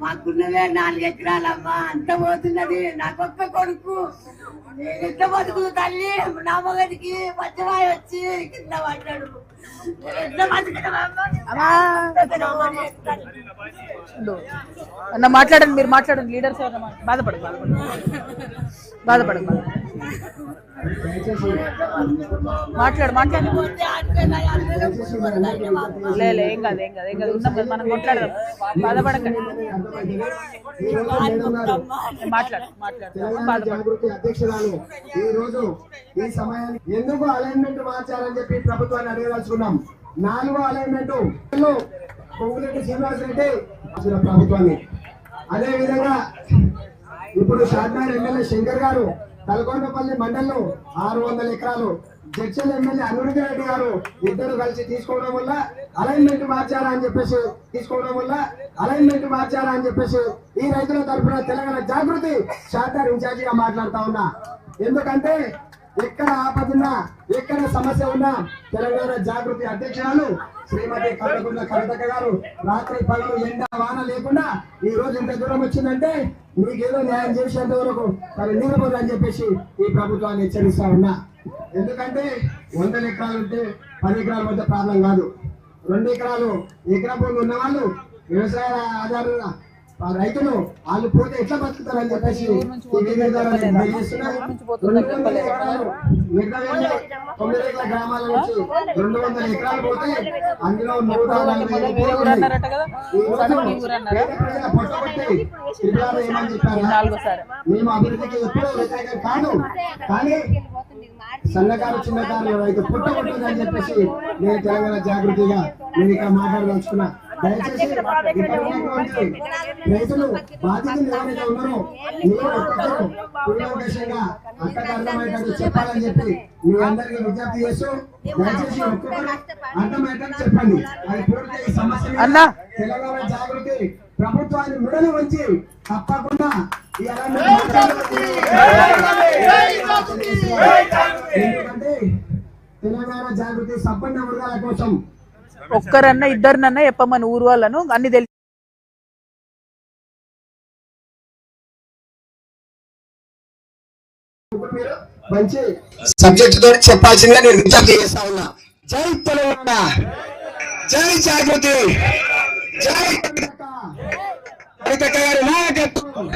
మాకున్నవే నాలుగు ఎకరాలమ్మా అంత పోతున్నది నాకొక్క కొడుకు నేను ఎట్లా బతుకు తల్లి నా మగడికి పచ్చవాయి వచ్చి కింద పడ్డాడు. అన్న మాట్లాడండి మీరు మాట్లాడండి లీడర్స్ ఎవరన్నా మా- బాధపడకు. మాట్లాడు మాట్లాడు. పోతే ఏం కాదు ఏం కాదు ఏం కాదు. ఉన్నాం కదా మనం మాట్లాడదాం బాధపడకండి మాట్లాడు మాట్లాడు. బాధపడకు. ఈ రోజు ఈ సమయానికి ఎందుకు అలైన్మెంట్ మార్చాలని చెప్పి ప్రభుత్వాన్ని అడగదలుచుకున్నాం. నాలుగో అలైన్మెంట్ పొంగులెడ్డి శ్రీనివాస్ రెడ్డి ప్రభుత్వాన్ని. అదే విధంగా ఇప్పుడు కాకినాడ ఎమ్మెల్యే శంకర్ గారు తలకొండపల్లి మండలంలో ఆరు వందల ఎకరాలు జడ్చల్ ఎమ్మెల్యే అనిరుద్ధ రెడ్డి గారు ఇద్దరు కలిసి తీసుకోవడం వల్ల అలైన్మెంట్ మార్చారా అని చెప్పేసి తీసుకోవడం వల్ల అలైన్మెంట్ మార్చారా అని చెప్పేసి ఈ రైతుల తరఫున తెలంగాణ జాగృతి షార్దార్ ఇన్ఛార్జిగా మాట్లాడుతా ఉన్నా. ఎందుకంటే ఎక్కడ ఆపదున్నా ఎక్కడ సమస్య ఉన్నా తెలంగాణ జాగృతి అధ్యక్షురాలు శ్రీమతి కల్లకుంట్ల కవితక్క గారు రాత్రి పగలు ఎండ వాన లేకుండా ఈ రోజు ఇంత దూరం వచ్చిందంటే మీకేదో న్యాయం చేసేంత వరకు తను నిలబడు అని చెప్పేసి ఈ ప్రభుత్వాన్ని హెచ్చరిస్తా ఉన్నా. ఎందుకంటే వందల ఎకరాలు ఉంటే పది ఎకరాల మధ్య ప్రాబ్లం కాదు. రెండు ఎకరాలు ఎకరా భూమి ఉన్న వాళ్ళు వ్యవసాయ ఆధారంగా ఆ రైతులు వాళ్ళు పోతే ఎట్లా బతుకుతారని చెప్పేసి తొమ్మిది ఎకరాల గ్రామాల నుంచి రెండు వందల ఎకరాలు పోతే అందులో నూట నలభై ప్రజల త్రిపురాలు ఏమని చెప్పారా? మేము అభివృద్ధికి ఎప్పుడూ వ్యతిరేకం కాదు. కానీ సన్నకారు చిన్నకారు రైతు పుట్టగొట్టదని చెప్పేసి నేను తెలంగాణ జాగృతిగా నేను ఇక్కడ మాట్లాడదలుచుకున్నా దయచేసి ఇక్కడ ఉన్నటువంటి రైతులు బాధితులు ఎవరైతే ఉన్నారో మీరు ఒక్కొక్కరు కూలంకషంగా అక్కడికి అర్థమయ్యేటట్టు చెప్పాలని చెప్పి మీ అందరికీ విజ్ఞప్తి చేస్తూ దయచేసి ఒక్కొక్కరు అర్థమయ్యేటట్టు చెప్పండి అది పూర్తి ఈ సమస్య. తెలంగాణ జాగృతి ప్రభుత్వాన్ని మెడలు వంచి తప్పకుండా ఎందుకంటే తెలంగాణ జాగృతి సంపన్న వర్గాల కోసం ఒక్కరన్నా ఇద్దరినన్నా చెప్పమని ఊరు వాళ్ళను అన్ని తెలిసి మంచి సబ్జెక్ట్ తోటి చెప్పాల్సిందిగా నేను విజ్ఞప్తి చేస్తా ఉన్నా. జై తెలంగాణ. జై జాగృతి. జై కవితక్క గారి నాయకత్వం.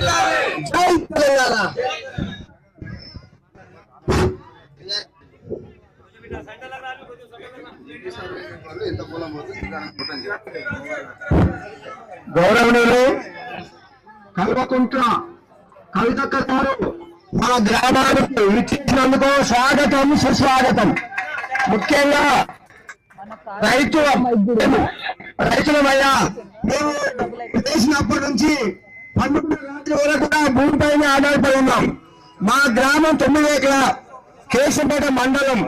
జై తెలంగాణ. గౌరవనీయులు కల్వకుంట్ల కవితక్క గారు మా గ్రామానికి ఇచ్చినందుకు స్వాగతం సుస్వాగతం. ముఖ్యంగా రైతు రైతులమయ్యా మేము వేసినప్పటి నుంచి పన్నెండు రాత్రి వరకు కూడా భూమిపైన ఆధారపడి ఉన్నాం. మా గ్రామం తొమ్మిది ఎకరా కేశంపేట మండలం.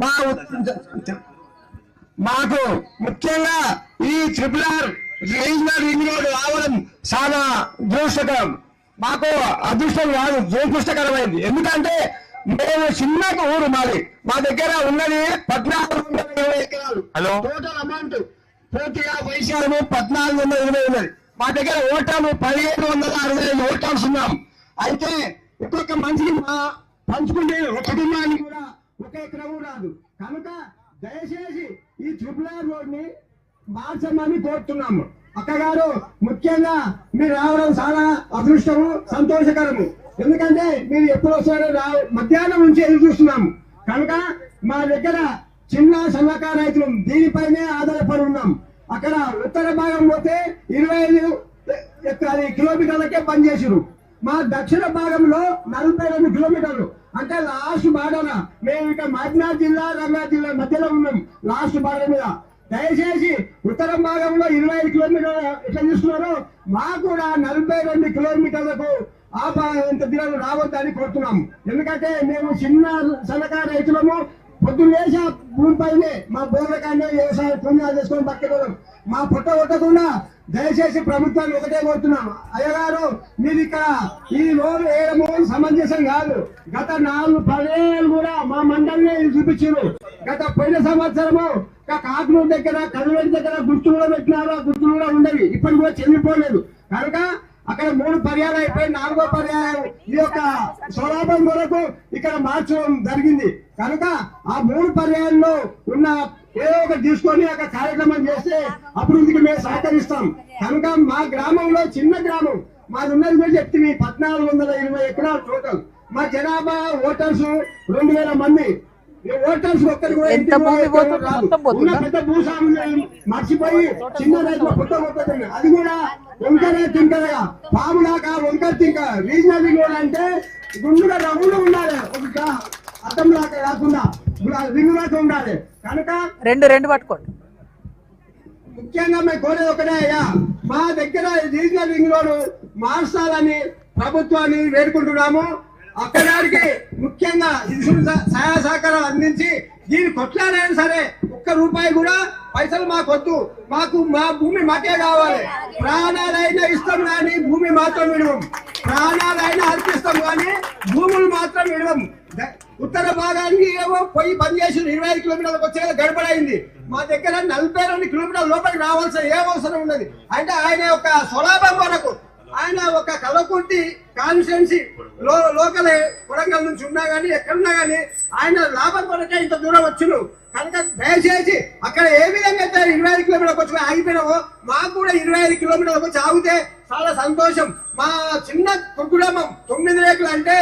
మా మాకు ముఖ్యంగా ఈ triple R regional ring road రావడం చాలా దురదృష్టకరం. మాకు అదృష్టం కాదు దురదృష్టకరమైంది. ఎందుకంటే మేము చిన్న ఊరు మాది. మా దగ్గర ఉన్నది పద్నాలుగు వందల ఇరవై ఎకరాలు. టోటల్ అమౌంట్ పూర్తిగా వైశాలము పద్నాలుగు వందల ఇరవై ఉన్నది. మా దగ్గర ఓటాలు పదిహేను వందల అరవై ఐదు ఓటాల్స్ ఉన్నాం. అయితే ఒక్కొక్క మనిషికి మా పంచుకుంటే ఒక కుటుంబానికి కూడా ఒక ఎకరం రాదు కనుక దయచేసి ఈ ట్రిపుల్ రోడ్ని మార్చమని కోరుతున్నాము. అక్కగారు ముఖ్యంగా మీరు రావడం చాలా అదృష్టము సంతోషకరము. ఎందుకంటే మీరు ఎప్పుడు వస్తారో రా మధ్యాహ్నం నుంచి ఎదురు చూస్తున్నాము. కనుక మా దగ్గర చిన్న సన్నకారు రైతులు దీనిపైనే ఆధారపడి ఉన్నాం అక్కడ ఉత్తర భాగం పోతే ఇరవై ఐదు కిలోమీటర్లకే పనిచేసారు మా దక్షిణ భాగంలో నలభై రెండు కిలోమీటర్లు. అంటే లాస్ట్ బార్డర్. మేము ఇక మహబూబ్నగర్ జిల్లా రంగారెడ్డి జిల్లా మధ్యలో ఉన్నాం. లాస్ట్ బార్డర్ మీద. దయచేసి ఉత్తర భాగంలో ఇరవై ఐదు కిలోమీటర్లు ఎట్లా చూస్తున్నారో మాకు కూడా నలభై రెండు కిలోమీటర్లకు ఆ భాగం ఇంత దినాలు రావద్దని కోరుతున్నాం ఎందుకంటే మేము చిన్న సన్నకారు రైతులము పొద్దున్న భూమి భూమిపైనే మా బోర్ల కానీ వ్యవసాయం పుణ్యాలు చేసుకొని బతికేవాళ్ళం మా పొట్ట కొట్టకుండా దయచేసి ప్రభుత్వాన్ని ఒకటే కోరుతున్నాం. అయ్యగారు మీరు ఇక్కడ ఈ లోన్ వేయడము సమంజసం కాదు. గత నాలుగు పదేళ్ళు కూడా మా మండలిని చూపించారు గత పోయిన సంవత్సరము ఒక కాకులూరు దగ్గర కదివేటి దగ్గర గుర్తు కూడా పెట్టినారు. ఆ గుర్తులు కూడా ఉండేవి. ఇప్పటి కూడా చెల్లిపోలేదు. కనుక అక్కడ మూడు పర్యాలు అయిపోయి నాలుగో పర్యాయం ఈ యొక్క స్వలాభం కొరకు ఇక్కడ మార్చడం జరిగింది. కనుక ఆ మూడు పర్యాయాల్లో ఉన్న ఏదో ఒకటి తీసుకొని అక్కడ కార్యక్రమం చేస్తే అభివృద్ధికి మేము సహకరిస్తాం. కనుక మా గ్రామంలో చిన్న గ్రామం మాది ఉన్నది కూడా చెప్తుంది పద్నాలుగు వందల ఇరవై ఎకరాలు టోటల్ మా జనాభా ఓటర్స్ రెండు వేల మంది. ఈ ఓటర్స్ ఒక్కరు కూడా ఎంత ఇంటికి భూమి పోయే పోతుంది? రాదు. మొత్తం పోతుందా? ఉన్న పెద్ద భూస్వాములు మర్చిపోయి చిన్న రైతుల పుట్ట అది కూడా వంకర తింకరగా పాములాగా వంకర తింక. రీజనల్ కూడా అంటే గుండుగా రవ్వులు ఉండాలి. ఒక అర్థం లాగా కాకుండా ఉండాలి. కనుక రెండు రెండు పట్టుకోండి. ముఖ్యంగా మేము కోరేది ఒకటే అయ్యా మా దగ్గర రీజనల్ రింగ్ రోడ్ మార్చాలని ప్రభుత్వాన్ని వేడుకుంటున్నాము. అక్కడానికి ముఖ్యంగా సహాయ సహకారాలు అందించి దీన్ని కొట్లాడైనా సరే ఒక్క రూపాయి కూడా పైసలు మాకు వద్దు మాకు మా భూమి మాకే కావాలి. ప్రాణాలైనా ఇస్తాం కానీ భూమి మాత్రం విడవం. ప్రాణాలైనా అర్పిస్తాం కానీ భూములు మాత్రం విడవం. ఉత్తర భాగానికి ఏమో పోయి పనిచేసి ఇరవై ఐదు కిలోమీటర్లకు వచ్చే గడపడైంది. మా దగ్గర నలభై రెండు కిలోమీటర్ల లోపలికి రావాల్సిన ఏం అవసరం ఉన్నది. అంటే ఆయన యొక్క స్వలాభం వరకు ఆయన ఒక కలకుంటి కాన్స్టిట్యున్సీ లో లోకల్ కొడంగల్ నుంచి ఉన్నా గానీ ఎక్కడున్నా గానీ ఆయన లాభం కొరకే ఇంత దూరం వచ్చును కనుక దయచేసి అక్కడ ఏ విధంగా అయితే ఇరవై ఐదు కిలోమీటర్లకు వచ్చి ఆగిపోయినామో మాకు కూడా ఇరవై ఐదు కిలోమీటర్లకు వచ్చి ఆగితే చాలా సంతోషం. మా చిన్న కుటుంబం తొమ్మిది రేకులు అంటే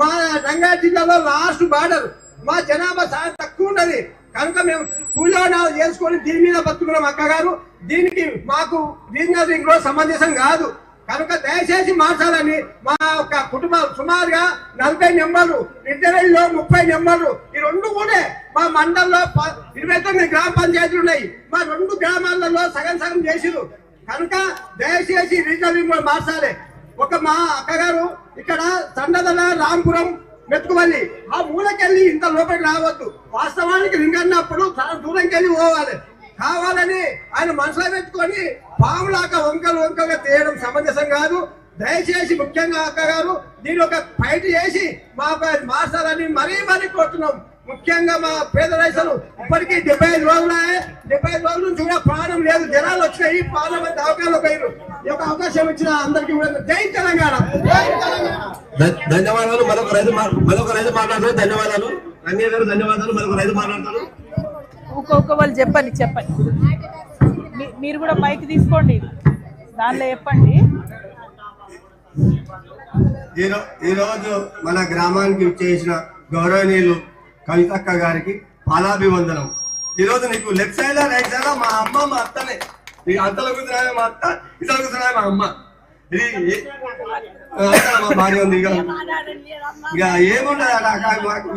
మా రంగారెడ్డి జిల్లాలో లాస్ట్ బార్డర్ మా జనాభా చాలా తక్కువ ఉన్నది. కనుక మేము కూలీనాలు చేసుకొని దీని మీద బతుకున్నాం అక్కగారు దీనికి మాకు రీజనల్ రింగ్ రోడ్ సమంజసం కాదు. కనుక దయచేసి మార్చాలని మా యొక్క కుటుంబం సుమారుగా నలభై నెంబర్లు ఇంటర్వ్యూలో ముప్పై నెంబర్లు ఈ రెండు కూడా మా మండలంలో ఇరవై తొమ్మిది గ్రామ పంచాయతీలు ఉన్నాయి. మా రెండు గ్రామాలలో సగం సగం చేసిరు కనుక దయచేసి రీజనల్ రింగ్ రోడ్ మార్చాలి. ఒక మా అక్కగారు ఇక్కడ తండదల రాంపురం మెతుకువల్లి ఆ మూలకెళ్ళి ఇంత లోపలికి రావద్దు. వాస్తవానికి లింగన్నప్పుడు చాలా దూరంకెళ్ళి పోవాలి. కావాలని ఆయన మనసులో పెట్టుకొని పాములాక వంకలు వంకగా తీయడం సమంజసం కాదు. దయచేసి ముఖ్యంగా అక్కగారు దీని ఒక ఫైట్ చేసి మా మార్చాలని మరీ మరీ కొట్టున్నాం ముఖ్యంగా మా పేద రైతులు ఇప్పటికీ డెబ్బై ఐదు రోజులు డెబ్బై ఐదు రోజుల నుంచి కూడా ప్రాణం లేదు. జనాలు వచ్చినాయి ప్రాణం అయితే అవకాశాలు పోయారు ఈ యొక్క అవకాశం ఇచ్చిన అందరికీ కూడా జై తెలంగాణ. జై తెలంగాణ ధ- ధన్యవాదాలు. మరొక రైతు మా- మరొక రైతు మాట్లాడతారు ధన్యవాదాలు. రంగయ్య గారు ధన్యవాదాలు. మరొక రైతు మాట్లాడతారు. ఒక్కొక్క వాళ్ళు చెప్పండి చెప్పండి. మీరు కూడా మైక్ తీసుకోండి. దానిలో చెప్పండి. ఈరో- ఈరోజు మన గ్రామానికి చేసిన గౌరవనీయులు కవితక్క గారికి పాలాభివందనం ఈరోజు నీకు లెఫ్ట్ సైడ్ రైట్ సైడ్ మా అమ్మ మా అత్తనే. ఈ అంతలో కూర్చున్నాయి మా అత్త ఇతర కూర్చున్నాయి మా అమ్మ. ఇది మా భార్య ఉంది ఇక ఇక ఏముండదు అలా మాకు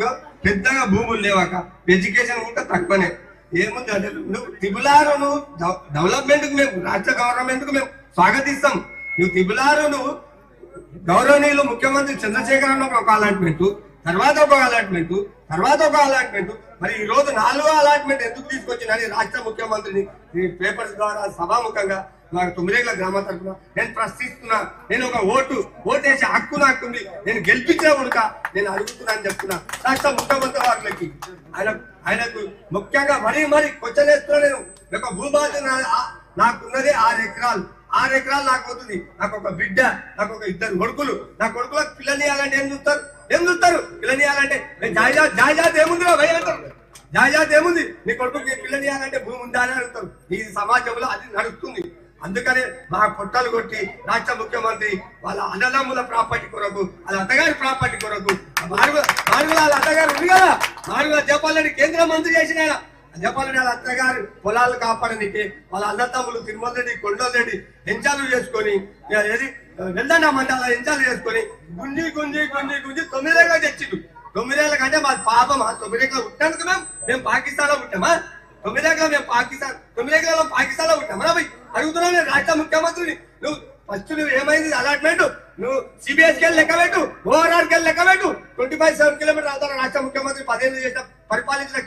పెద్దగా భూములు లేవాక ఎడ్యుకేషన్ కూడా తక్కువనే. ఏముంది అంటే నువ్వు తిబులారు నువ్వు డెవలప్మెంట్కు మేము రాష్ట్ర గవర్నమెంట్కు మేము స్వాగతిస్తాం. నువ్వు తిబులారు నువ్వు గౌరవనీయులు ముఖ్యమంత్రి చంద్రశేఖర్ అన్న ఒక అలాట్మెంట్. తర్వాత ఒక అలాట్మెంట్ తర్వాత ఒక అలాట్మెంట్. మరి ఈ రోజు నాలుగో అలాట్మెంట్ ఎందుకు తీసుకొచ్చినని రాష్ట్ర ముఖ్యమంత్రిని ఈ పేపర్స్ ద్వారా సభాముఖంగా నాకు తొమ్మిదేళ్ళ గ్రామ తరఫున నేను ప్రశ్నిస్తున్నా. నేను ఒక ఓటు ఓటేసి హక్కు నాకుంది. నేను గెలిపించిన ఉడక నేను అడుగుతున్నాను చెప్తున్నా. రాష్ట్ర ముఖ్యమంత్రి వారికి ఆయన ఆయనకు ముఖ్యంగా మరీ మరీ కొచ్చలేస్తున్నా నేను. ఒక భూబాధ నాకున్నది ఆరు ఎకరాలు. ఆరు ఎకరాలు నాకు అవుతుంది. నాకు ఒక బిడ్డ నాకు ఒక ఇద్దరు కొడుకులు. నా కొడుకులకు పిల్లలు ఇవ్వాలంటే ఏం చూస్తారు? ఏం చూస్తారు? పిల్లలు ఇవ్వాలంటే జాయిజాత్ జాయిజాత్ ఏముంది భయ అంటారు? జాయిజాత్ ఏముంది? నీ కొడుకుకి పిల్లలు ఇవ్వాలంటే భూమి ఉందా అని అడుగుతారు. ఈ సమాజంలో అది నడుస్తుంది. అందుకనే మా కొట్టలు కొట్టి రాష్ట్ర ముఖ్యమంత్రి వాళ్ళ అన్నదమ్ముల ప్రాపర్టీ కొరకు వాళ్ళ అత్తగారి ప్రాపర్టీ కొరకు మారుగుల మారుగుల వాళ్ళ అత్తగారు ఉంది కదా? మారుగుల జపాలని కేంద్ర మంత్రి చేసిన ఆయన. జపాలని అత్తగారు పొలాలు కాపాడడానికి వాళ్ళ అన్నతమ్ములు తిరుమల రెడ్డి కొండలరెడ్డి ఎంచాలు చేసుకొని ఇక ఏది వెళ్దండ మండల ఎంచాలు చేసుకొని గుంజి గుంజి గుంజి గుంజి తొమ్మిదేళ్ళగా తెచ్చిండు తొమ్మిదేళ్ళ కంటే మా పాపం ఆ తొమ్మిదేళ్ళ పుట్టినందుకు మేము మేము పాకిస్తాన్లో పుట్టామా? తొమ్మిదేళ్ళ మేము పాకిస్తాన్ తొమ్మిదేళ్ళ పాకిస్తాన్లో పుట్టామా? భయ్ అడుగుతున్నాను రాష్ట్ర ముఖ్యమంత్రిని. నువ్వు ఫస్ట్ నువ్వు ఏమైంది? అలాట్మెంట్ నువ్వు సిబిఎస్కి వెళ్ళి లెక్క పెట్టు. ఓఆర్ఆర్కి వెళ్ళి లెక్క పెట్టు. ట్వంటీ ఫైవ్ సెవెన్ కిలోమీటర్ ఆధార రాష్ట్ర ముఖ్యమంత్రి పదిహేను చేసిన పరిపాలించిన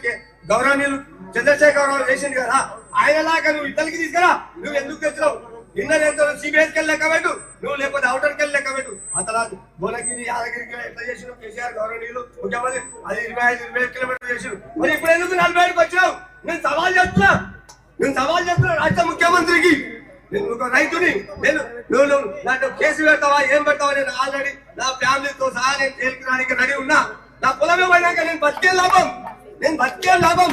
గౌరవనీయులు చంద్రశేఖర్ రావు చేసింది కదా ఆయనలాగా నువ్వు ఇద్దరికి తీసుకురా. నువ్వు ఎందుకు తెచ్చినావు? ఇన్నర్ ఎంత సిబిఎస్కి వెళ్ళి లెక్క పెట్టు. నువ్వు లేకపోతే అవుటర్కి వెళ్ళి లెక్క పెట్టు. అంతలా భువనగిరి యాదగిరికి ఎట్లా చేసినావు కేసీఆర్ గౌరవనీయులు ముఖ్యమంత్రి అది ఇరవై ఐదు ఇరవై ఐదు కిలోమీటర్లు చేసినావు మరి ఇప్పుడు ఎందుకు నలభై ఐదుకి వచ్చినావు? నేను సవాల్ చేస్తున్నా. నేను సవాల్ చేస్తున్నా రాష్ట్ర ముఖ్యమంత్రికి. రైతుని. నేను నువ్వు నువ్వు నాకు కేసు పెడతావా? ఏం పెడతావా? నేను ఆల్రెడీ నా ఫ్యామిలీతో సహా నేను జైలుకి రానికి రెడీ ఉన్నా. నా పొలమే పోయినాక నేను బతికే లాభం. నేను బతికే లాభం.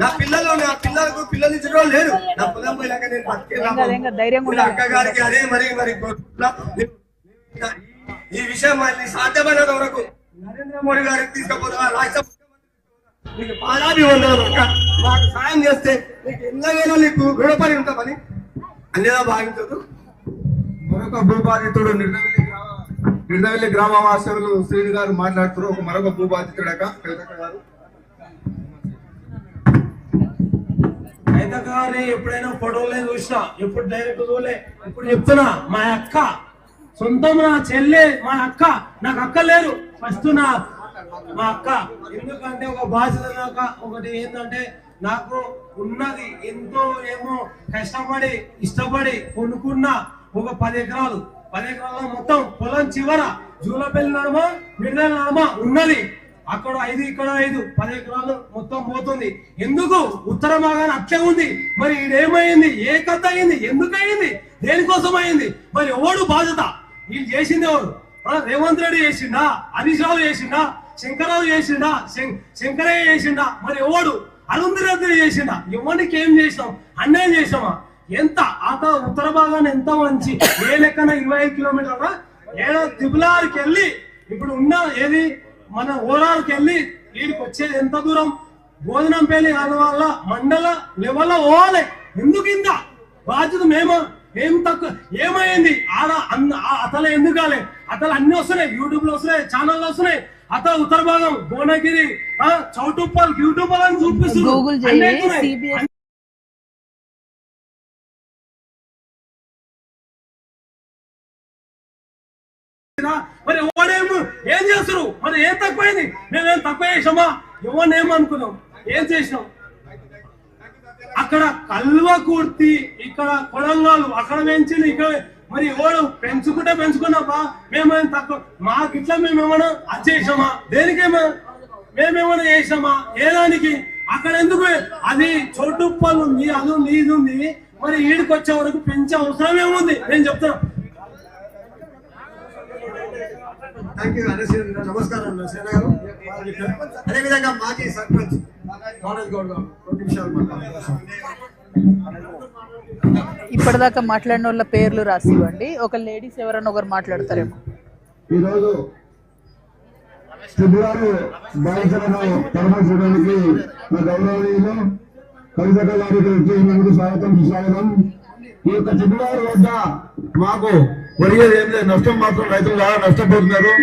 నా పిల్లలు నా పిల్లలకు పిల్లలు ఇచ్చిన వాళ్ళు లేరు. నా పొలం పోయినాక నేను బతికే లాభం. అక్క గారికి అదే మరి మరి ఈ విషయం మళ్ళీ సాధ్యమైనంత వరకు నరేంద్ర మోడీ గారికి తీసుకుపోతా రాష్ట్ర ముఖ్యమంత్రి నీకు పాదాభివందనం అక్క. మాకు సాయం చేస్తే నీకు ఎన్నగైనా నీకు రుణపడి ఉంటామని అన్నిదా భావించదు మరొక భూబాధితుడు నిర్ణవెల్లి గ్రామ నిర్ణవెల్లి గ్రామ శ్రీని గారు మాట్లాడుతున్నారు. ఒక మరొక భూబాధితుడక కవితక్క గారు. అయితే కానీ ఎప్పుడైనా ఫోటోలే చూసినా ఎప్పుడు డైరెక్ట్ చూడలే ఇప్పుడు చెప్తున్నా మా అక్క సొంతం నా చెల్లె మా అక్క నాకు అక్క లేరు ఫస్ట్ నా మా అక్క. ఎందుకంటే ఒక బాధ్యత నాక ఒకటి ఏంటంటే నాకు ఉన్నది ఎంతో ఏమో కష్టపడి ఇష్టపడి కొనుక్కున్న ఒక పది ఎకరాలు. పది ఎకరాల మొత్తం పొలం చివర జూలపల్లి నడమ మిడల నడమ ఉన్నది. అక్కడ ఐదు ఇక్కడ ఐదు పది ఎకరాలు మొత్తం పోతుంది. ఎందుకు? ఉత్తర భాగాన అట్లే ఉంది. మరి ఇదేమైంది ఏ కథ అయింది? ఎందుకు అయింది? దేనికోసం అయింది? మరి ఎవడు బాధ్యత? వీళ్ళు చేసింది ఎవరు? ఆ, రేవంత్ రెడ్డి చేసిండా? హరీష్ రావు చేసిండా? శంకరరావు చేసిండా? శం- శంకరయ్య చేసిండా? మరి ఎవడు? అరుంధరెడ్డి చేసిన. ఎవరికి ఏం చేసినాం? అన్యాయం చేసామా ఎంత? ఆత ఉత్తర భాగాన్ని ఎంత మంచి? ఏ లెక్కన ఇరవై ఐదు కిలోమీటర్ల? ఏదో త్రిపులార్కి వెళ్ళి ఇప్పుడు ఉన్న ఏది? మన ఓరాలకి వెళ్ళి వీడికి వచ్చేది ఎంత దూరం? భోజనం పేలి వల్ల మండల లెవెల్లో పోవాలి ఎందుకు ఇంత బాధ్యత మేము? ఏం తక్కువ? ఏమైంది? ఆడ ఆ అతల ఎందుకు కాలే? అతలు అన్ని వస్తున్నాయి యూట్యూబ్లో వస్తున్నాయి ఛానల్లో వస్తున్నాయి. అతల ఉత్తర భాగం భువనగిరి చౌటుప్పల్ యూట్యూబ్ అని చూపిస్తున్నారు మరి ఎవడేమో ఏం చేస్తారు? మరి ఏం తక్కువైంది? మేమేం తక్కువ చేసామా ఎవరిని ఏమనుకున్నాం ఏం చేసినాం అక్కడ కల్వ కుర్తి ఇక్కడ కొడంగాలు అక్కడ పెంచింది ఇక్కడ మరి ఎవడు పెంచుకుంటే పెంచుకున్నాపా మేమేం తక్కువ మాకు ఇట్లా మేమేమన్నా అది చేసామా? దేనికేమో? మేమేమన్నా చేసామా? ఏదానికి అక్కడ ఎందుకు? అది చోటుప్పలు ఉంది అది నీది ఉంది. మరి ఈడికి వచ్చే వరకు పెంచే అవసరం ఏముంది? నేను చెప్తాను థ్యాంక్ యూ నరసింహ నమస్కారం నరసింహ గారు. అదేవిధంగా మాజీ సర్పంచ్ మనోజ్ గౌడ్ గారు. రెండు నిమిషాలు మాట్లాడుతున్నాం ఇప్పటిదాకా మాట్లాడిన వాళ్ళ పేర్లు రాసి ఇవ్వండి ఒక లేడీస్ ఎవరైనా ఒకరు మాట్లాడతారేమో. ఈరోజు ఫిబ్రవరి బాధితులను పరామర్శించడానికి మా గౌరవనీయులు గారికి వచ్చేందుకు స్వాగతం సుస్వాగతం. ఈ యొక్క ఫిబ్రవరి వద్ద మాకు ఒరిగేది ఏం లేదు. నష్టం మాత్రం రైతులు చాలా నష్టపోతున్నారు.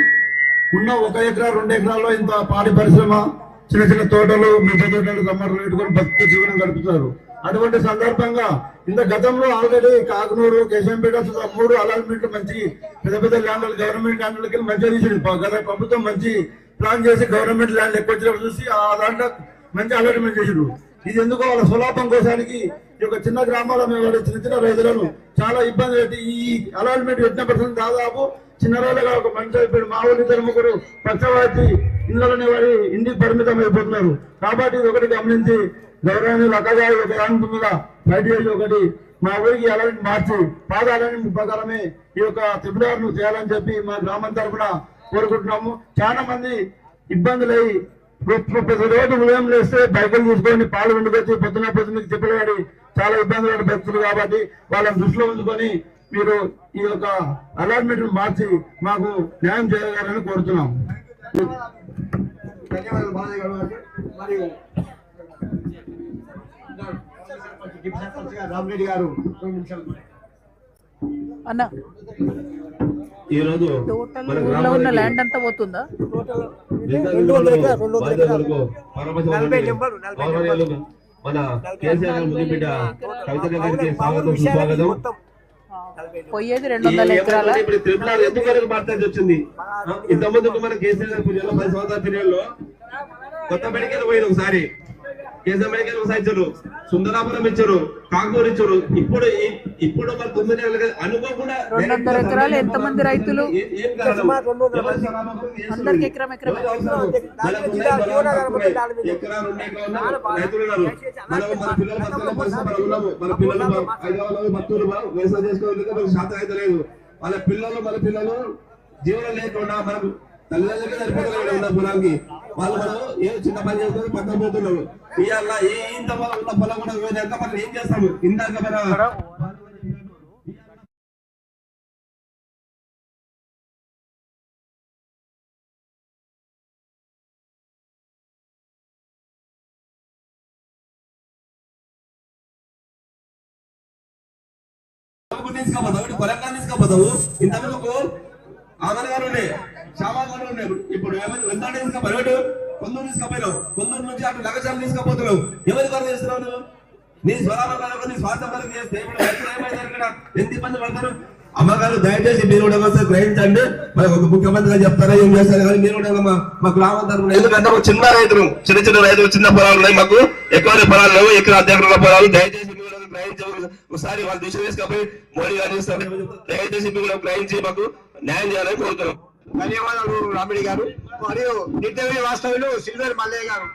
ఉన్న ఒక ఎకరా రెండు ఎకరాల్లో ఇంత పాడి పరిశ్రమ చిన్న చిన్న తోటలు మిద్దె తోటలు కమ్మర్లు పెట్టుకొని భక్తి జీవనం గడుపుతారు అటువంటి సందర్భంగా ఇంత గతంలో ఆల్రెడీ కాకినూరు కేశంపేట మూడు అలాట్మెంట్లు మంచి పెద్ద పెద్ద ల్యాండ్లు గవర్నమెంట్ ల్యాండ్లకి మంచిగా తీసింది గత ప్రభుత్వం మంచి ప్లాన్ చేసి గవర్నమెంట్ ల్యాండ్ ఎక్కువ వచ్చినప్పుడు చూసి ఆ దాంట్లో మంచి అలాట్మెంట్ చేసిండ్రు ఇది ఎందుకో వాళ్ళ సులాభం కోసానికి ఈ యొక్క చిన్న గ్రామాల మీద చిన్న చిన్న రైతులను చాలా ఇబ్బంది పెట్టి ఈ అలాట్మెంట్ పెట్టిన పర్సెంట్ దాదాపు చిన్న రోజులుగా ఒక మంచి అయిపోయాడు మా ఊరి ఇద్దరు ముగ్గురు పచ్చవాచి ఇళ్ళలోనే వారి ఇంటికి పరిమితం అయిపోతున్నారు. కాబట్టి ఇది ఒకటి గమనించి గౌరవనీయులు అక్కగా ఒక దాని మీద ఒకటి. మా ఊరికి ఎలాంటి మార్చి పాదాలని ప్రకారమే ఈ యొక్క త్రిపురాలను చేయాలని చెప్పి మా గ్రామం తరఫున కోరుకుంటున్నాము. చాలా మంది ఇబ్బందులు అయ్యి ప్రతి రోజు ఉదయం లేస్తే బైకులు తీసుకొని పాలు వండుకొచ్చి పొద్దున పొద్దున్నకి చెప్పలేని చాలా ఇబ్బందులు పడే భక్తులు కాబట్టి వాళ్ళని దృష్టిలో ఉంచుకొని మీరు ఈ యొక్క అలాట్మెంట్ మార్చి మాకు న్యాయం చేయగలరని కోరుతున్నాం ధన్యవాదాలు మరియు రామరెడ్డి గారు అన్న ఈ రోజు టోటల్ మన ఊర్లో ఉన్న గ్రామానికి ల్యాండ్ అంతా పోతుందా? మన కేసీఆర్ బిడ్డ కవిత గారికి స్వాగతం సుస్వాగతం. పోయేది రెండు వందల ఎకరాల? ఇప్పుడు త్రిపుర ఎందుకు వరకు మార్చాల్సి వచ్చింది? ఇంత ముందుకు మన కేసీఆర్ గారి పూజలో పది సంవత్సరాల పీరియడ్లో కొత్త బడికి పోయింది ఒకసారి. ఇచ్చారు సుందరాపురం ఇచ్చారు కాకూరు ఇచ్చారు. ఇప్పుడు ఇప్పుడు మరి తొమ్మిది నెలలుగా అనుకోకుండా రెండున్నర ఎకరాలు రైతులు? అందరికి ఎకరం ఎకరం. ఎకరాలు ఉన్న రైతులు మనం మన పిల్లలు బతకలే పరిస్థితి మనం ఉన్నాము. మన పిల్లలు మన హైదరాబాద్ బతుకులు వ్యవసాయం చేసుకోవడానికి మనకు శాతం అయితే లేదు. వాళ్ళ పిల్లలు మన పిల్లలు జీవనం లేకుండా మనకు తల్లిదండ్రులకి సరిపోతలేదు ఉన్న పొలానికి వాళ్ళు ఏ చిన్న పని చేసుకొని పక్కన పోతున్నారు. ఇవాళ ఏ ఇంత పొలం ఉన్న పొలం కూడా పోయినాక మనం ఏం చేస్తాము ఇందాక మన లోపల తీసుకపోతావు ఇటు కొలంగా తీసుకపోతావు. ఇంతవరకు శ్యామా ఇప్పుడు ఏమైంది వెంటాడే తీసుకపోయావు కొందరు తీసుకపోయినావు కొందరు నుంచి అటు లగచాలు తీసుకపోతున్నావు ఎవరి కొరకు చేస్తున్నావు నువ్వు? నీ స్వరామ కొరకు నీ స్వార్థ కొరకు చేస్తే ఇప్పుడు ఎంత ఇబ్బంది పడతారు? అమ్మగారు దయచేసి మీరు కూడా ఒకసారి గ్రహించండి. మరి ఒక ముఖ్యమంత్రిగా చెప్తారా? ఏం చేస్తారు? కానీ మీరు కూడా మా మా గ్రామం తరఫున ఎందుకంటే మాకు చిన్న రైతులు చిన్న చిన్న రైతులు చిన్న పొలాలు ఉన్నాయి మాకు. ఎక్కువ పొలాలు లేవు ఎక్కడ అధ్యక్షుల పొలాలు. దయచేసి మీరు కూడా ఒకసారి వాళ్ళు దిశ తీసుకపోయి మోడీ గారు దయచేసి మీరు గ్రహించి మాకు న్యాయం చేయాలని కోరుతున్నాం. ధన్యవాదాలు రామిడి గారు. మరియు నిర్దలీయ వాస్తవులు సిల్వర్ మల్లయ్య గారు.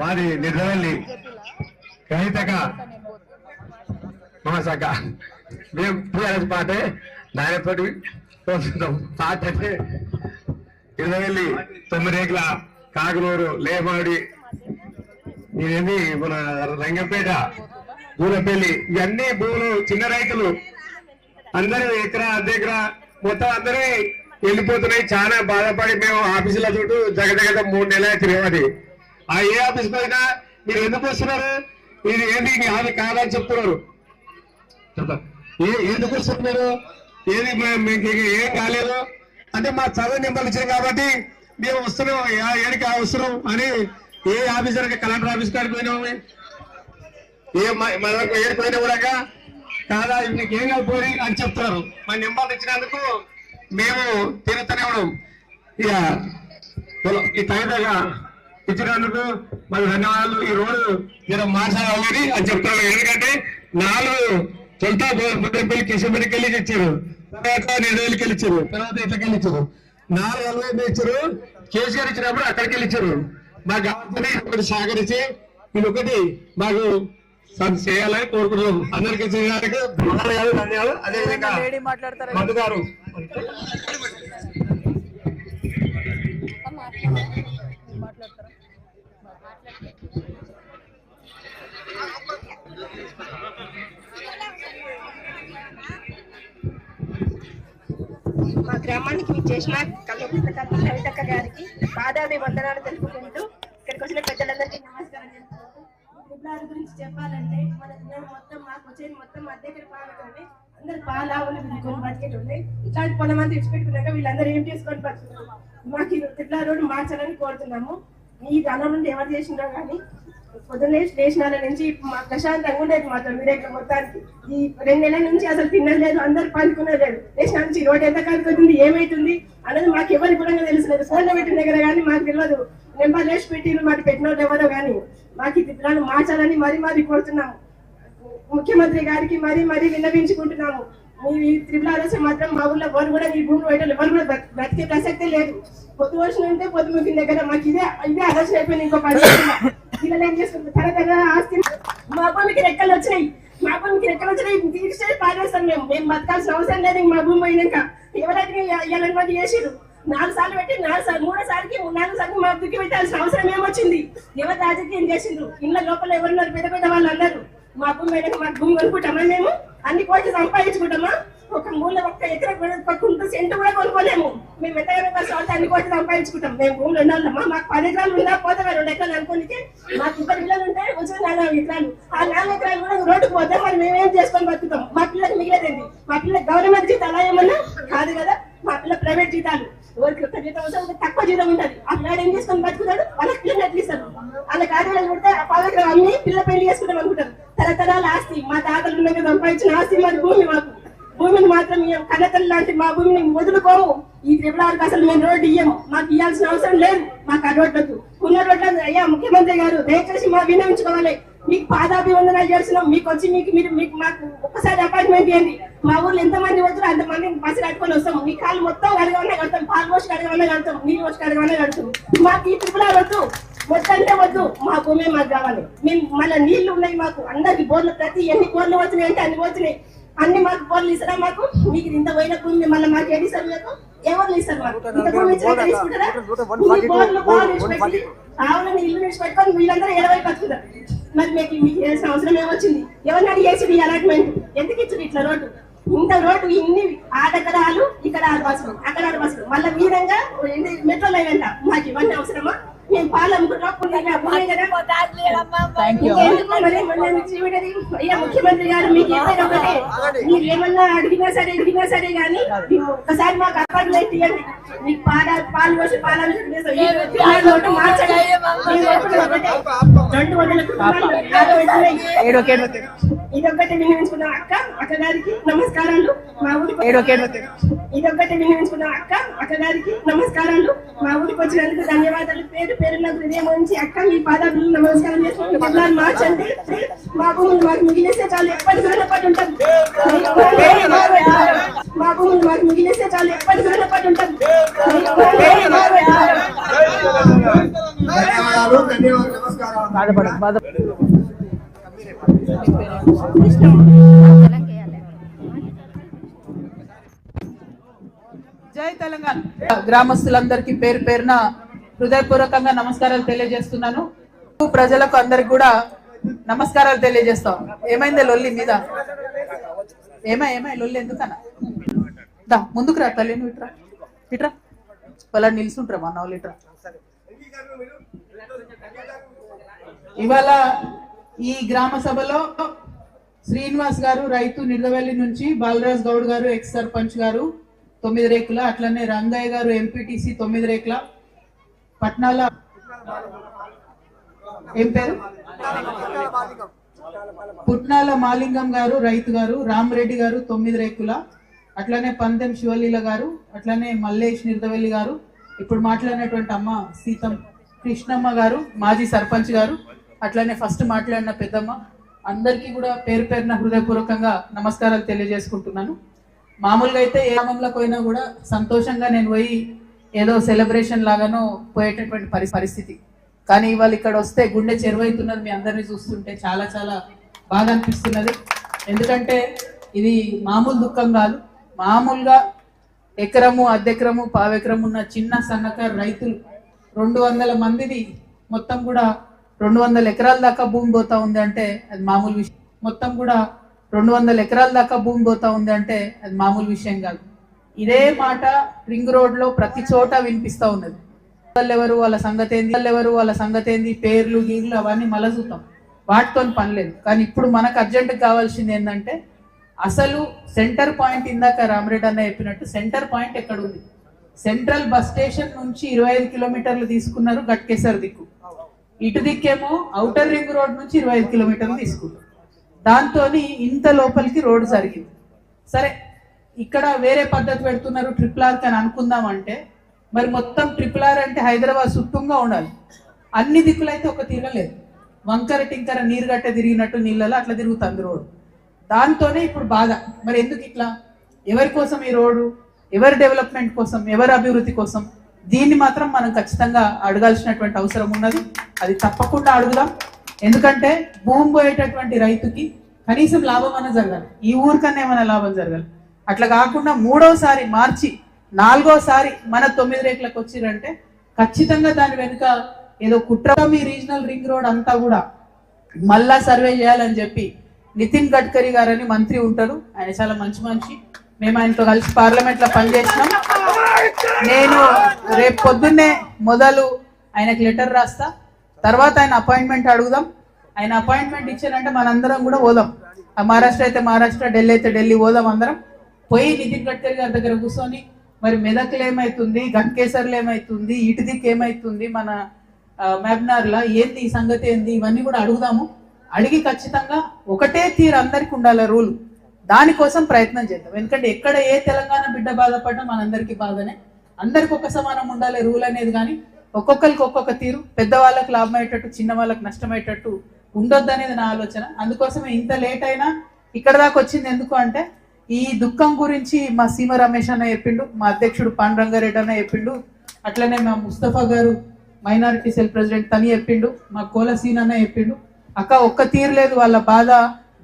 వారి నిద్రవెల్లి గ్రహితగా మహాశాఖ. మేము టీఆర్ఎస్ పార్టీ నాయనతోటి ప్రస్తుతం పార్టీ అంటే ఇరవై తొమ్మిది రేకుల కాకునూరు లేమాడి ఇదేంటి మన రంగంపేట ఊరపల్లి ఇవన్నీ భూములు చిన్న రైతులు. అందరూ ఎకరా అర్ధెకరా మొత్తం అందరూ వెళ్ళిపోతున్నాయి. చాలా బాధపడి మేము ఆఫీసుల చుట్టూ జగజగత మూడు నెలలు తిరగది ఆ ఏ ఆఫీస్ పోయినా మీరు ఎందుకు వస్తున్నారు? ఇది ఏంటి ఇది కాదని చెప్తున్నారు. ఏ ఎందుకు వస్తున్నారు? ఏది మీకు ఏం కాలేదు? అంటే మా చదువు నెంబర్లు కాబట్టి మేము వస్తున్నాం. ఏడికి అవసరం అని ఏ ఆఫీసర్ కలెక్టర్ ఆఫీస్ కాడికి పోయినాము ఏ మ- మన కూడా కాదా? మీకు ఏం కాకపోయి అని చెప్తారు మన నెంబర్లు ఇచ్చినందుకు మేము తిరుగుతూనే ఉన్నాం. ఇక ఈ తగినగా ఇచ్చినందుకు మరి ధన్యవాదాలు. ఈ రోజు నేను మాట్లాడాలని అని చెప్తున్నాను. ఎందుకంటే నాలుగు తొలత బుడ్డపల్లి కిషన్పల్లికి వెళ్ళి ఇచ్చారు తర్వాత నిర్ణయాలకి వెళ్ళి తర్వాత ఇట్లకి వెళ్ళి నాలుగు అలవై ఇచ్చారు. కేసీఆర్ ఇచ్చినప్పుడు అక్కడికి వెళ్ళిచ్చారు. మా గవర్నమెంట్ ఒకటి సహకరించి ఇది ఒకటి మాకు సబ్ చేయాలని కోరుకుంటున్నాం. అందరికీ చేయడానికి ధన్యవాదాలు అదేవిధంగా మధు గారు. మా గ్రామానికి చేసిన కవితక్క గారికి పాదాభి వందనాలు తెలుపుకుంటూ ఇక్కడికి వచ్చిన పెద్దలందరికీ నమస్కారం చేస్తున్నాను గురించి చెప్పాలంటే మన మొత్తం మాకు వచ్చేది మొత్తం మా దగ్గర పాలకండి అందరు పాలావులు వీళ్ళకొని ఉన్నాయి ఇట్లాంటి పొలం అంతా ఇచ్చిపెట్టుకున్నాక వీళ్ళందరూ ఏం చేసుకొని పడుతున్నారు మాకు తిట్లా రోడ్డు మార్చాలని కోరుతున్నాము. ఈ ధనం నుండి ఎవరు చేసినా కానీ పొద్దున్న స్టేషనాల నుంచి మా ప్రశాంతంగా ఉండేది మాతో మీరేట్ల మొత్తానికి. ఈ రెండు నెలల నుంచి అసలు తినలేదు లేదు అందరు పండుకునేది లేదు. నుంచి రోడ్డు ఎంత కలుగుతుంది ఏమైతుంది అన్నది మాకు ఎవరు కూడా తెలుసలేదు ఫోన్లో పెట్టిన దగ్గర కానీ మాకు తెలియదు నెంబర్ లేచి పెట్టిన మాకు పెట్టిన వాళ్ళు ఎవరో కానీ మాకు ఇది తిప్పలను మార్చాలని మరీ మరీ కోరుతున్నాము. ముఖ్యమంత్రి గారికి మరీ మరీ విన్నవించుకుంటున్నాము. మీ త్రిపుల ఆలోచన మాత్రం మా ఊళ్ళో ఎవరు కూడా ఈ భూమి వేయటం ఎవరు కూడా బ్రతికే ప్రసక్తే లేదు. పొద్దు వర్షం ఉంటే పొద్దు ముగిన దగ్గర మాకు ఇదే ఇదే ఆలోచన అయిపోయింది ఇంకో పది పిల్లలు ఏం చేస్తున్నారు? తన ఆస్తి మా భూమికి రెక్కలు వచ్చినాయి. మా భూమికి రెక్కలు వచ్చినాయి. తీర్చే పారేస్తాం మేము. మేము బతకాల్సిన అవసరం లేదు మా భూమి పోయినాక. ఎవరైతే ఇవ్వాలని మంది చేసిరు నాలుగు సార్లు పెట్టి నాలుగు సార్లు మూడో సార్కి నాలుగు సార్లు మా దుక్కి పెట్టాల్సిన అవసరం ఏమొచ్చింది? ఎవరు రాజకీయం చేసిండ్రు? ఇళ్ళ లోపల ఎవరున్నారు? పెద్ద పెద్ద వాళ్ళు అన్నారు మా భూమి మీద మా భూమి కొనుక్కుంటామా మేము అన్ని కోట్లు సంపాదించుకుంటామా? ఒక మూల ఒక్క ఎకరం కూడా కుంట సెంటు కూడా కొనుక్కోలేము. మేము ఎంత కష్టపడితే అన్ని కోట్లు సంపాదించుకుంటాం. మేము భూములు ఉండాలమ్మా మాకు పది ఎకరాలు ఉందా? పోతే రెండు ఎకరాలు అనుకోనికి మాకు ఇద్దరు పిల్లలు ఉంటాయి వచ్చి నాలుగు ఎకరాలు. ఆ నాలుగు ఎకరాలు కూడా రోడ్డుకు పోతే మరి మేమేం చేసుకొని బతుకుతాం? మా పిల్లలకు మిగిలేదండి మా పిల్లలకు గవర్నమెంట్ జీతాలు ఏమన్నా? కాదు కదా. మా పిల్ల ప్రైవేట్ జీతాలు. ఎవరికి ఒక్క జీతం వస్తే తక్కువ జీతం ఉంటది. ఆ పిల్లాడు ఏం చేసుకొని బతుకుతాడు? వాళ్ళకి పిల్లలు ఎట్లా ఇస్తారు? వాళ్ళ కార్యాలయం కొడితే ఆ పదవి అమ్మి పిల్ల పెళ్ళి చేసుకుంటాం అనుకుంటారు. తరతరాల ఆస్తి. మా తాతలు ఉన్నాక సంపాదించిన ఆస్తి మాది భూమి మాకు. భూమిని మాత్రం ఇయ్యం కన్నతల్లి లాంటి మా భూమిని వదులుకోము. ఈ త్రిపుల వరకు అసలు మేము రోడ్డు ఇయ్యము. మాకు ఇవ్వాల్సిన అవసరం లేదు. మాకు ఆ రోడ్లకు ఉన్న రోడ్లు అయ్యా ముఖ్యమంత్రి గారు దయచేసి మా వినియోగించుకోవాలి మీకు పాదాభివందనాలు చేస్తున్నాం. మీకు వచ్చి మీకు మీరు మీకు మాకు ఒక్కసారి అపాయింట్మెంట్ ఇవ్వండి. మా ఊర్లో ఎంత మంది వచ్చారో అంత మంది బస్సు కట్టుకొని వస్తాం మీ కాళ్ళు మొత్తం కడగవనే కడతాం. పాలు పోసి కడగవనే కడతాం. నీళ్ళు పోసి కడగవనే కడతాం. మాకు ఈ త్రిపుల వద్దు. వద్దంటే వద్దు. మా భూమి మాకు కావాలి. మేము మళ్ళీ నీళ్ళు ఉన్నాయి మాకు. అందరికి బోర్లు ప్రతి ఎన్ని బోర్లు వచ్చినాయి అంటే అన్ని వచ్చినాయి అన్ని మాకు బోర్లు ఇస్తారా మాకు? మీకు ఇంత పోయిన భూమి మళ్ళీ మాకు ఏది ఇస్తారు మీకు? ఎవరు ఇస్తారు మాకు? ఇంత భూమి ఇచ్చినాక తీసుకుంటారా మీ బోర్లు బోర్లు ఆవులను ఇల్లు విడిచిపెట్టుకొని వీళ్ళందరూ ఇరవై బతుకుతారు. మరి మీకు మీకు అవసరం ఏమొచ్చింది? ఎవరిని అడిగేసి అలాట్మెంట్? ఎందుకు ఇచ్చారు ఇట్లా రోడ్డు? ఇంత రోడ్డు ఇన్ని ఆ దగ్గర ఆలు ఇక్కడ ఆరు బస్సులు అక్కడ ఆరు బస్సులు. మళ్ళీ మీరంగా మెట్రో లైన్ అంట మాకు ఇవన్నీ అవసరమా? మేము పాలు ముఖ్యమంత్రి గారు మీకు ఒకటే? మీరు ఏమన్నా అడిగినా సరే అడిగినా సరే కానీ ఒకసారి మాకు అపాయింట్మెంట్ ఇవ్వండి. మీకు పాల పాలు పోసి పాలు అభిషేకం చేస్తాం. ఈ పిల్లల నోటు మార్చండి. రెండు వందల ఇదొక్కటి వినియోగించుకున్న అక్క అక్క గారికి నమస్కారాలు. మా ఊరికి ఇదొక్కటి వినియోగించుకున్న అక్క అక్క గారికి నమస్కారాలు. మా ఊరికి వచ్చినందుకు ధన్యవాదాలు. పేరు పేరున హృదయం నుంచి అక్క మీ పాదాలు నమస్కారం పిల్లలు మార్చండి. మా భూములు మాకు మిగిలిస్తే చాలు ఎప్పటికీ రుణపడి ఉంటాం మా భూములు మాకు మిగిలిస్తే చాలు ఎప్పటికీ రుణపడి ఉంటాం ధన్యవాదాలు ధన్యవాదాలు నమస్కారం జై తెలంగాణ. గ్రామస్తులందరికీ పేరు పేరున హృదయపూర్వకంగా నమస్కారాలు తెలియజేస్తున్నాను. ప్రజలకు అందరికి కూడా నమస్కారాలు తెలియజేస్తాం. ఏమైంది లొల్లి మీద? ఏమై ఏమై లొల్లి ఎందుకన్నా? దా ముందుకు రా తల్లి నువ్వు ఇట్రా. ఇట్రా. వాళ్ళ నిల్చుంటారా మా నవ్వులు ఇట్రా ఇవాళ ఈ గ్రామ సభలో శ్రీనివాస్ గారు రైతు నిడదవల్లి నుంచి బాలరాజ్ గౌడ్ గారు ఎక్స్ సర్పంచ్ గారు తొమ్మిది రేకుల అట్లనే రంగయ్య గారు ఎంపీటీసీ తొమ్మిది రేకుల పట్నాల ఏం పేరు? పుట్నాల మాలింగం గారు రైతు గారు రామరెడ్డి గారు తొమ్మిది రేకుల అట్లనే పందెం శివలీల గారు అట్లనే మల్లేష్ నిర్దవల్లి గారు ఇప్పుడు మాట్లాడినటువంటి అమ్మ సీతం కృష్ణమ్మ గారు మాజీ సర్పంచ్ గారు అట్లనే ఫస్ట్ మాట్లాడిన పెద్దమ్మ అందరికీ కూడా పేరు పేరున హృదయపూర్వకంగా నమస్కారాలు తెలియజేసుకుంటున్నాను. మామూలుగా అయితే ఏ గ్రామంలోకి పోయినా కూడా సంతోషంగా నేను పోయి ఏదో సెలబ్రేషన్ లాగానో పోయేటటువంటి పరి- పరిస్థితి. కానీ ఇవాళ ఇక్కడ వస్తే గుండె చెరువైతున్నది మీ అందరినీ చూస్తుంటే చాలా చాలా బాగా అనిపిస్తున్నది. ఎందుకంటే ఇది మామూలు దుఃఖం కాదు. మామూలుగా ఎకరము అద్దెకరము పావెకరము ఉన్న చిన్న సన్నకారు రైతులు రెండు వందల మందిది మొత్తం కూడా రెండు వందల ఎకరాల దాకా భూమి పోతా ఉంది అంటే అది మామూలు విషయం. మొత్తం కూడా రెండు వందల ఎకరాల దాకా భూమి పోతా ఉంది అంటే అది మామూలు విషయం కాదు. ఇదే మాట రింగ్ రోడ్లో ప్రతి చోట వినిపిస్తా ఉన్నది. వాళ్ళు ఎవరు వాళ్ళ సంగతి ఏంది వాళ్ళు ఎవరు వాళ్ళ సంగతి ఏంది పేర్లు గీర్లు అవన్నీ మళ్ళా చూద్దాం వాటితో పని లేదు. కానీ ఇప్పుడు మనకు అర్జెంట్ కావాల్సింది ఏంటంటే అసలు సెంటర్ పాయింట్ ఇందాక రామరెడ్డి అన్న చెప్పినట్టు సెంటర్ పాయింట్ ఎక్కడ ఉంది? సెంట్రల్ బస్ స్టేషన్ నుంచి ఇరవై ఐదు కిలోమీటర్లు తీసుకున్నారు గట్కేసర్ దిక్కు. ఇటు దిక్కేమో ఔటర్ రింగ్ రోడ్ నుంచి ఇరవై ఐదు కిలోమీటర్లు తీసుకుంటాం. దాంతో ఇంత లోపలికి రోడ్డు జరిగింది. సరే ఇక్కడ వేరే పద్ధతి పెడుతున్నారు ట్రిపుల్ ఆర్కి అని అనుకుందాం అంటే మరి మొత్తం ట్రిపుల్ ఆర్ అంటే హైదరాబాద్ సుట్టంగా ఉండాలి. అన్ని దిక్కులైతే ఒక తిరగలేదు వంకర టింకర నీరు గట్ట తిరిగినట్టు నీళ్ళలో అట్లా తిరుగుతుంది రోడ్డు దాంతోనే ఇప్పుడు బాధ. మరి ఎందుకు ఇట్లా? ఎవరి కోసం ఈ రోడ్డు? ఎవరి డెవలప్మెంట్ కోసం? ఎవరి అభివృద్ధి కోసం? దీన్ని మాత్రం మనం ఖచ్చితంగా అడగాల్సినటువంటి అవసరం ఉన్నది. అది తప్పకుండా అడుగుదాం. ఎందుకంటే భూమి పోయేటటువంటి రైతుకి కనీసం లాభం అన్న జరగాలి. ఈ ఊరికన్నా ఏమైనా లాభం జరగాలి. అట్లా కాకుండా మూడోసారి మార్చి నాలుగోసారి మన తొమ్మిది రేట్లకు వచ్చిరంటే ఖచ్చితంగా దాని వెనుక ఏదో కుట్ర మీ రీజనల్ రింగ్ రోడ్ అంతా కూడా మళ్ళా సర్వే చేయాలని చెప్పి నితిన్ గడ్కరీ గారని మంత్రి ఉంటారు. ఆయన చాలా మంచి మనిషి. మేము ఆయనతో కలిసి పార్లమెంట్లో పనిచేసినాం. నేను రేపు పొద్దున్నే మొదలు ఆయనకు లెటర్ రాస్తా. తర్వాత ఆయన అపాయింట్మెంట్ అడుగుదాం. ఆయన అపాయింట్మెంట్ ఇచ్చారంటే మనందరం కూడా పోదాం. ఆ మహారాష్ట్ర అయితే మహారాష్ట్ర ఢిల్లీ అయితే ఢిల్లీ పోదాం అందరం. పోయి నితిన్ గడ్కరీ గారి దగ్గర కూర్చొని మరి మెదక్లు ఏమైతుంది గట్కేసర్లు ఏమైతుంది ఇటు దిక్కు ఏమైతుంది మన లా ఏంది ఈ సంగతి ఏంది ఇవన్నీ కూడా అడుగుదాము. అడిగి ఖచ్చితంగా ఒకటే తీరు అందరికి ఉండాలి రూల్. దానికోసం ప్రయత్నం చేద్దాం. ఎందుకంటే ఎక్కడ ఏ తెలంగాణ బిడ్డ బాధపడ్డా మనందరికీ బాధనే. అందరికి ఒక సమానం ఉండాలి రూల్ అనేది కానీ ఒక్కొక్కరికి ఒక్కొక్క తీరు. పెద్దవాళ్ళకి లాభం అయ్యేటట్టు చిన్న వాళ్ళకి నష్టమయ్యేటట్టు ఉండొద్దు అనేది నా ఆలోచన. అందుకోసమే ఇంత లేట్ అయినా ఇక్కడ దాకా వచ్చింది ఎందుకు అంటే ఈ దుఃఖం గురించి మా సీమ రమేష్ అన్న చెప్పిండు మా అధ్యక్షుడు పాండురంగారెడ్డి అన్న చెప్పిండు అట్లనే మా ముస్తఫా గారు మైనారిటీ సెల్ ప్రెసిడెంట్ తని చెప్పిండు మా కోలసీన్ అన్న చెప్పిండు. అక్క ఒక్క తీరు లేదు వాళ్ళ బాధ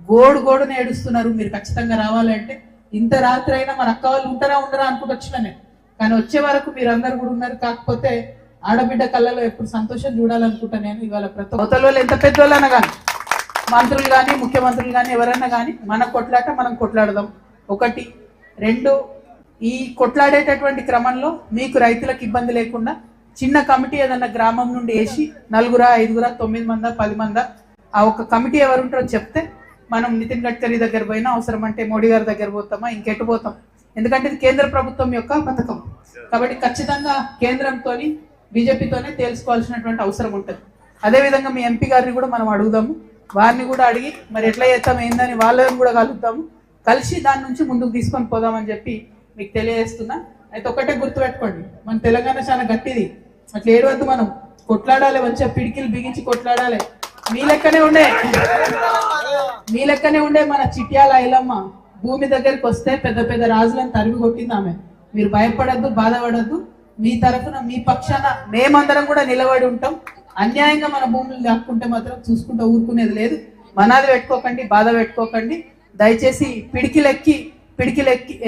గోడు గోడుని ఏడుస్తున్నారు. మీరు ఖచ్చితంగా రావాలంటే ఇంత రాత్రి అయినా మన అక్క వాళ్ళు ఉంటారా ఉండరా అనుకుంటూ వచ్చిన నేను కానీ వచ్చే వరకు మీరు అందరు కూడా ఉన్నారు. కాకపోతే ఆడబిడ్డ కళ్ళలో ఎప్పుడు సంతోషం చూడాలనుకుంటా నేను ఇవాళ ప్రతి అవతల వాళ్ళు ఎంత పెద్దవాళ్ళన కానీ మంత్రులు కానీ ముఖ్యమంత్రులు కానీ ఎవరైనా కానీ మన కొట్లాట మనం కొట్లాడదాం. ఒకటి. రెండు. ఈ కొట్లాడేటటువంటి క్రమంలో మీకు రైతులకు ఇబ్బంది లేకుండా చిన్న కమిటీ ఏదన్నా గ్రామం నుండి వేసి నలుగురా ఐదుగురా తొమ్మిది మందా పది మందా ఆ ఒక కమిటీ ఎవరు ఉంటారో చెప్తే మనం నితిన్ గడ్కరీ దగ్గర పోయినా అవసరం అంటే మోడీ గారి దగ్గర పోతామా? ఇంకెటు పోతాం? ఎందుకంటే ఇది కేంద్ర ప్రభుత్వం యొక్క పథకం. కాబట్టి ఖచ్చితంగా కేంద్రంతోని బీజేపీతోనే తేల్చుకోవాల్సినటువంటి అవసరం ఉంటుంది. అదేవిధంగా మీ ఎంపీ గారిని కూడా మనం అడుగుదాము. వారిని కూడా అడిగి మరి ఎట్లా చేస్తాం ఏందని వాళ్ళని కూడా కలుద్దాము. కలిసి దాని నుంచి ముందుకు తీసుకొని పోదామని చెప్పి మీకు తెలియజేస్తున్నా. అయితే ఒకటే గుర్తుపెట్టుకోండి మన తెలంగాణ చాలా గట్టిది. అట్లా ఏడవద్దు మనం. కొట్లాడాలి మంచిగా పిడికిలు బిగించి కొట్లాడాలి. మీ లెక్కనే ఉండే. మీ లెక్కనే ఉండే మన చిట్యాల ఐలమ్మ భూమి దగ్గరికి వస్తే పెద్ద పెద్ద రాజులను తరిమి కొట్టింది ఆమె. మీరు భయపడద్దు బాధపడద్దు. మీ తరఫున మీ పక్షాన మేమందరం కూడా నిలబడి ఉంటాం. అన్యాయంగా మన భూములు దాక్కుంటే మాత్రం చూసుకుంటూ ఊరుకునేది లేదు. మనాది పెట్టుకోకండి బాధ పెట్టుకోకండి. దయచేసి పిడికిలెక్కి పిడికిలెక్కి